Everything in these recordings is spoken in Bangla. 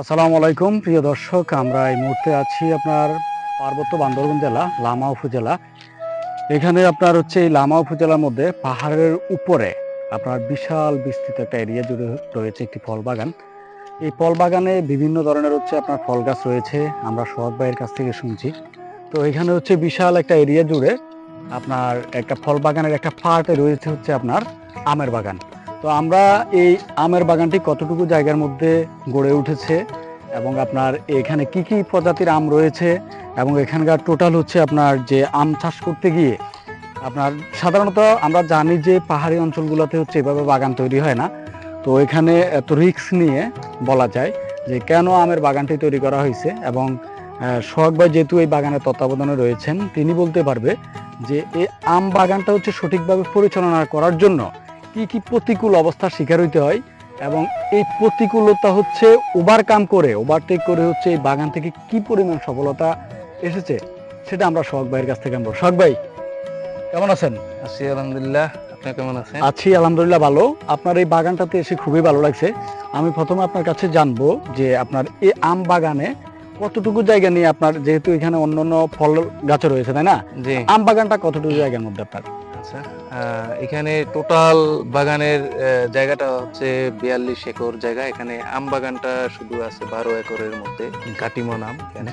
আসসালামু আলাইকুম, প্রিয় দর্শক। আমরা এই মুহূর্তে আছি আপনার পার্বত্য বান্দরবান জেলা, লামা উপজেলা। এখানে আপনার হচ্ছে এই লামা উপজেলার মধ্যে পাহাড়ের উপরে আপনার বিশাল বিস্তৃত একটা এরিয়া জুড়ে রয়েছে একটি ফল বাগান এই ফল বাগানে বিভিন্ন ধরনের হচ্ছে আপনার ফল গাছ রয়েছে, আমরা সোহাগ ভাইয়ের কাছ থেকে শুনছি। তো এখানে হচ্ছে বিশাল একটা এরিয়া জুড়ে আপনার একটা ফল বাগানের একটা পার্টে রয়েছে হচ্ছে আপনার আমের বাগান। তো আমরা এই আমের বাগানটি কতটুকু জায়গার মধ্যে গড়ে উঠেছে এবং আপনার এখানে কি কি প্রজাতির আম রয়েছে এবং এখানকার টোটাল হচ্ছে আপনার যে আম চাষ করতে গিয়ে আপনার সাধারণত আমরা জানি যে পাহাড়ি অঞ্চলগুলোতে হচ্ছে এভাবে বাগান তৈরি হয় না। তো এখানে এত রিস্ক নিয়ে বলা যায় যে কেন আমের বাগানটি তৈরি করা হয়েছে এবং সোহাগ ভাই যেহেতু এই বাগানের তত্ত্বাবধানে রয়েছেন, তিনি বলতে পারবে যে এই আম বাগানটা হচ্ছে সঠিকভাবে পরিচালনা করার জন্য কি কি প্রতিকূল অবস্থার শিকার হইতে হয়? এবং এই প্রতিকূলতা হচ্ছে ওভারকাম করে ওভারটেক করে হচ্ছে এই বাগান থেকে কি পরিমাণ সফলতা এসেছে? সেটা আমরা সোহাগ ভাইয়ের কাছ থেকে আনব সোহাগ ভাই কেমন আছেন? আছি আলহামদুলিল্লাহ। আপনি কেমন আছেন? আছি আলহামদুলিল্লাহ ভালো। আপনার এই বাগানটাতে এসে খুবই ভালো লাগছে। আমি প্রথমে আপনার কাছে জানব যে আপনার এই আম বাগানে কতটুকু জায়গা নিয়ে আপনার যেহেতু এখানে অন্যান্য ফল গাছ রয়েছে তাই না? আম বাগানটা কতটুকু জায়গার মধ্যে আপনার? আচ্ছা এখানে টোটাল বাগানের জায়গাটা হচ্ছে বিয়াল্লিশ একর জায়গা। এখানে আম বাগানটা শুধু আছে বারো একরের মধ্যে কাটিমন আম এখানে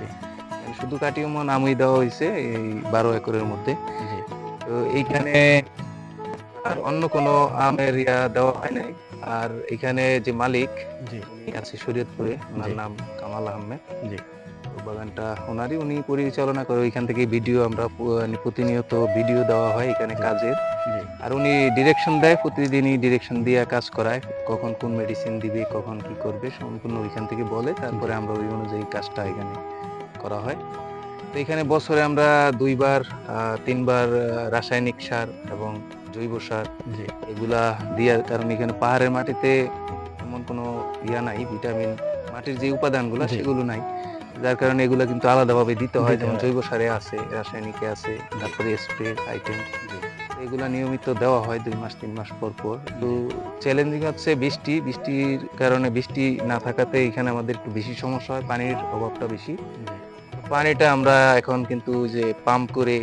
শুধু কাটিমন আমই দেওয়া হয়েছে এই বারো একরের মধ্যে। তো এইখানে আর অন্য কোনো আমের ইয়া দেওয়া হয় নাই। আর এখানে যে মালিক আছে শরীয়তপুরে ওনার নাম কামাল আহমেদ। জি। বাগানটা ওনারই উনি পরিচালনা করে। ওইখান থেকে ভিডিও আমরা মানে প্রতিনিয়ত ভিডিও দেওয়া হয় এখানে কাজের। আর উনি ডিরেকশন দেয় প্রতিদিনই ডিরেকশন দিয়ে কাজ করায় কখন কোন মেডিসিন দিবে কখন কি করবে সম্পূর্ণ ওইখান থেকে বলে তারপরে আমরা ওই অনুযায়ী কাজটা এখানে করা হয়। তো এখানে বছরে আমরা দুইবার তিনবার রাসায়নিক সার এবং জৈব সার এগুলা দিয়া কারণ এখানে পাহাড়ের মাটিতে এমন কোনো ইয়া নাই ভিটামিন মাটির যে উপাদানগুলো সেগুলো নাই। যার কারণে এগুলো কিন্তু আলাদাভাবে দিতে হয় যেমন জৈব সারে আছে রাসায়নিকে আছে তারপরে স্প্রে আইটেম এগুলো নিয়মিত দেওয়া হয় দুই মাস তিন মাস পর পর। তো চ্যালেঞ্জিং হচ্ছে বৃষ্টি বৃষ্টির কারণে বৃষ্টি না থাকাতে এখানে আমাদের একটু বেশি সমস্যা হয় পানির অভাবটা বেশি। পানিটা আমরা এখন কিন্তু যে পাম্প করে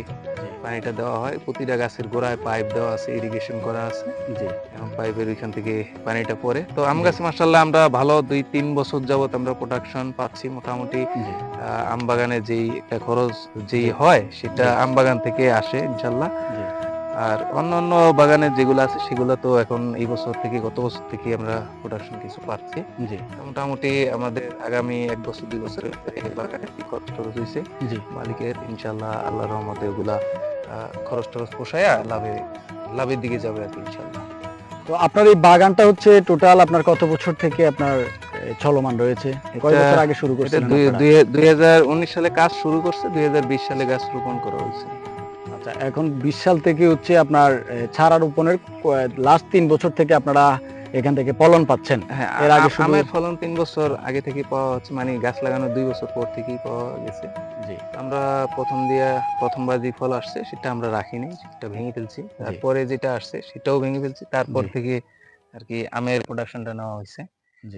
পানিটা দেওয়া হয় প্রতিটা গাছের গোড়ায় পাইপ দেওয়া আছে ইরিগেশন করা আছে। জি। এবং পাইপের ওইখান থেকে পানিটা পরে তো আম। গাছ মাসাল্লাহ আমরা ভালো দুই তিন বছর যাবত আমরা প্রোডাকশন পাচ্ছি মোটামুটি। আহ, আম বাগানে যেই একটা খরচ যেই হয় সেটা আম বাগান থেকে আসে ইনশাল্লাহ জি। আর অন্য অন্য বাগানে যেগুলো আছে সেগুলো তো এখন এই বছর থেকে গত বছর থেকে আমরা প্রোডাকশন কিছু পাচ্ছি। জি। মোটামুটি আমাদের আগামী এক বছর দুই বছরের বাগানে খরচ হয়েছে জি। মালিকের ইনশাল্লাহ আল্লাহ রহমতে ওগুলা খরচ টরচ পোষায়া লাভে লাভের দিকে যাবে আর কি ইনশাল্লাহ তো আপনার এই বাগানটা হচ্ছে টোটাল আপনার কত বছর থেকে আপনার চলমান রয়েছে? কয় বছর আগে শুরু করছেন হাজার উনিশ সালে কাজ শুরু করছে দুই হাজার বিশ সালে গাছ রোপণ করা হয়েছে। আচ্ছা এখন বিশ সাল থেকে হচ্ছে আপনার চারা রোপণের লাস্ট তিন বছর থেকে আপনারা এখান থেকে ফলন পাচ্ছেন। হ্যাঁ এর আগে শুধু- আমের ফলন তিন বছর আগে থেকে পাওয়া হচ্ছে মানে গাছ লাগানোর দুই বছর পর থেকেই পাওয়া গেছে। জি। আমরা প্রথম দিয়া প্রথমবার যে ফল আসছে সেটা আমরা রাখিনি সেটা ভেঙে ফেলছি। তারপরে যেটা আসছে সেটাও ভেঙে ফেলছি। তারপর থেকে আর কি আমের প্রোডাকশনটা নেওয়া হয়েছে।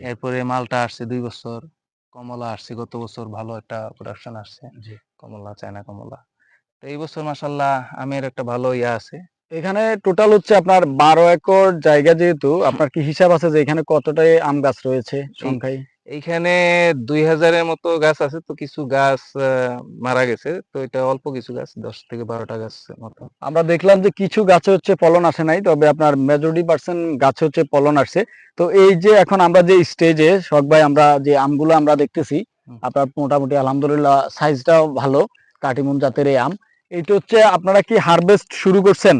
এরপরে মালটা আসছে দুই বছর কমলা আসছে গত বছর ভালো একটা প্রোডাকশন আসছে। কমলা চায়না কমলা। তো এই বছর মাসাল্লাহ আমের একটা ভালো ইয়া আছে। এখানে টোটাল হচ্ছে আপনার বারো একর জায়গা যেহেতু আপনার কি হিসাব আছে যে এখানে কতটাই আম গাছ রয়েছে সংখ্যায়? এইখানে দুই হাজারের মতো গাছ আছে তো কিছু গাছ মারা গেছে তো এটা অল্প কিছু গাছ দশ থেকে বারোটা গাছ মতো। আমরা দেখলাম যে কিছু গাছে হচ্ছে ফলন আসে নাই তবে আপনার মেজরিটি পার্সেন্ট গাছে হচ্ছে ফলন আসছে। তো এই যে এখন আমরা যে স্টেজে শখ ভাই আমরা যে আমগুলো আমরা দেখতেছি আপনার মোটামুটি আলহামদুলিল্লাহ সাইজটাও ভালো কাটিমুন জাতের এই আম। এইটা হচ্ছে আপনারা কি হারভেস্ট শুরু করছেন?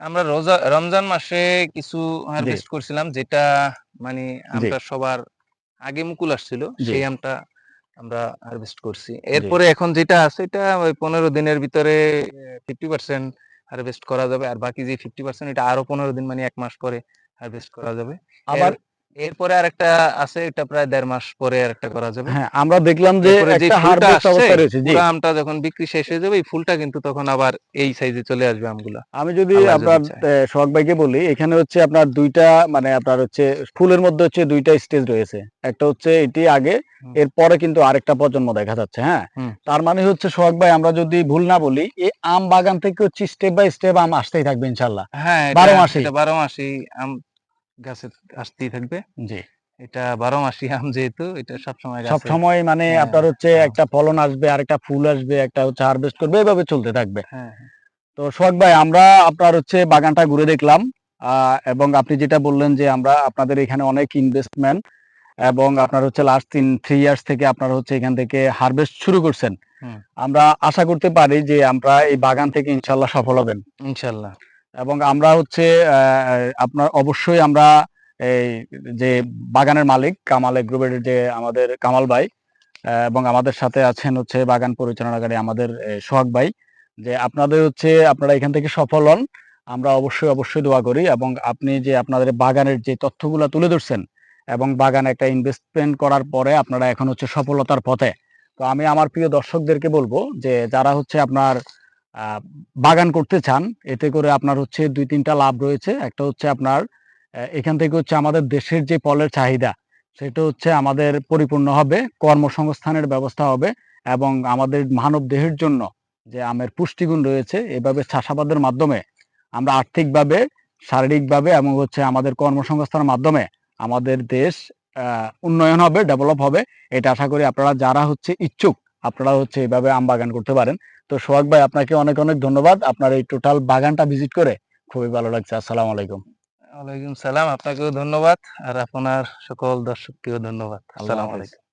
আমরা রোজা রমজান মাসে কিছু হারভেস্ট করছিলাম যেটা মানে আমটা সবার আগে মুকুল আসছিল সেই আমটা আমরা হারভেস্ট করছি। এরপরে এখন যেটা আছে এটা ওই পনেরো দিনের ভিতরে ফিফটি পার্সেন্ট হারভেস্ট করা যাবে আর বাকি যে ফিফটি পার্সেন্ট এটা আরও পনেরো দিন মানে এক মাস পরে হারভেস্ট করা যাবে। আবার এরপরে আরেকটা আছে এটা প্রায় দেড় মাস পরে আরেকটা করা যাবে। হ্যাঁ আমরা দেখলাম যে একটা হারভেস্ট অবস্থা রয়েছে জি। আমটা যখন বিক্রি শেষ হয়ে যাবে এই ফুলটা কিন্তু তখন আবার এই সাইজে চলে আসবে আমগুলা। আমি যদি আপনার সোহাগ ভাইকে বলি এখানে হচ্ছে আপনার দুইটা মানে আপনার হচ্ছে ফুলের মধ্যে হচ্ছে দুইটা স্টেজ রয়েছে। একটা হচ্ছে এটি আগে এরপরে কিন্তু আরেকটা প্রজন্ম দেখা যাচ্ছে হ্যাঁ? তার মানে হচ্ছে সোহাগ ভাই আমরা যদি ভুল না বলি এই আম বাগান থেকে হচ্ছে স্টেপ বাই স্টেপ আম আসতেই থাকবে ইনশাল্লাহ হ্যাঁ বারো। এটা বারো মাসি আম গাছে আসতেই থাকবে। জি। এটা বারো মাসি আম যেহেতু এটা সবসময় সব গাছে সময় মানে হ্যাঁ, আপনার হচ্ছে হ্যাঁ। একটা ফলন আসবে আরেকটা ফুল আসবে একটা হচ্ছে হারভেস্ট করবে এভাবে চলতে থাকবে। হ্যাঁ। তো সোহাগ ভাই আমরা আপনার হচ্ছে বাগানটা ঘুরে দেখলাম এবং আপনি যেটা বললেন যে আমরা আপনাদের এখানে অনেক ইনভেস্টমেন্ট এবং আপনার হচ্ছে লাস্ট তিন থ্রি ইয়ার্স থেকে আপনারা হচ্ছে এখান থেকে হারভেস্ট শুরু করছেন। আমরা আশা করতে পারি যে আমরা এই বাগান থেকে ইনশাল্লাহ সফল হবেন। ইনশাল্লাহ এবং আমরা হচ্ছে আপনার অবশ্যই আমরা এই যে বাগানের মালিক কামাল গ্রুপের যে আমাদের কামাল ভাই এবং আমাদের সাথে আছেন হচ্ছে বাগান পরিচালনাকারী আমাদের সোহাগ ভাই, যে আপনাদের হচ্ছে আপনারা এখান থেকে সফল হন। আমরা অবশ্যই অবশ্যই দোয়া করি এবং আপনি যে আপনাদের বাগানের যে তথ্যগুলো তুলে ধরছেন এবং বাগানে একটা ইনভেস্টমেন্ট করার পরে আপনারা এখন হচ্ছে সফলতার পথে। তো আমি আমার প্রিয় দর্শকদেরকে বলব যে যারা হচ্ছে আপনার বাগান করতে চান, এতে করে আপনার হচ্ছে দুই তিনটা লাভ রয়েছে। একটা হচ্ছে আপনার এখান থেকে হচ্ছে আমাদের দেশের যে ফলের চাহিদা, সেটা হচ্ছে আমাদের পরিপূর্ণ হবে, কর্মসংস্থানের ব্যবস্থা হবে এবং আমাদের মানব দেহের জন্য যে আমের পুষ্টিগুণ রয়েছে, এভাবে চাষাবাদের মাধ্যমে আমরা আর্থিকভাবে, শারীরিকভাবে এবং হচ্ছে আমাদের কর্মসংস্থানের মাধ্যমে আমাদের দেশ উন্নয়ন হবে ডেভেলপ হবে। এটা আশা করি আপনারা যারা হচ্ছে ইচ্ছুক আপনারা হচ্ছে এইভাবে আম বাগান করতে পারেন। তো সোহাগ ভাই আপনাকে অনেক অনেক ধন্যবাদ। আপনার এই টোটাল বাগানটা ভিজিট করে খুবই ভালো লাগছে। আসসালামু আলাইকুম। ওয়ালাইকুম সালাম। আপনাকেও ধন্যবাদ। আর আপনার সকল দর্শককেও ধন্যবাদ। আসসালাম আসসালামু আলাইকুম।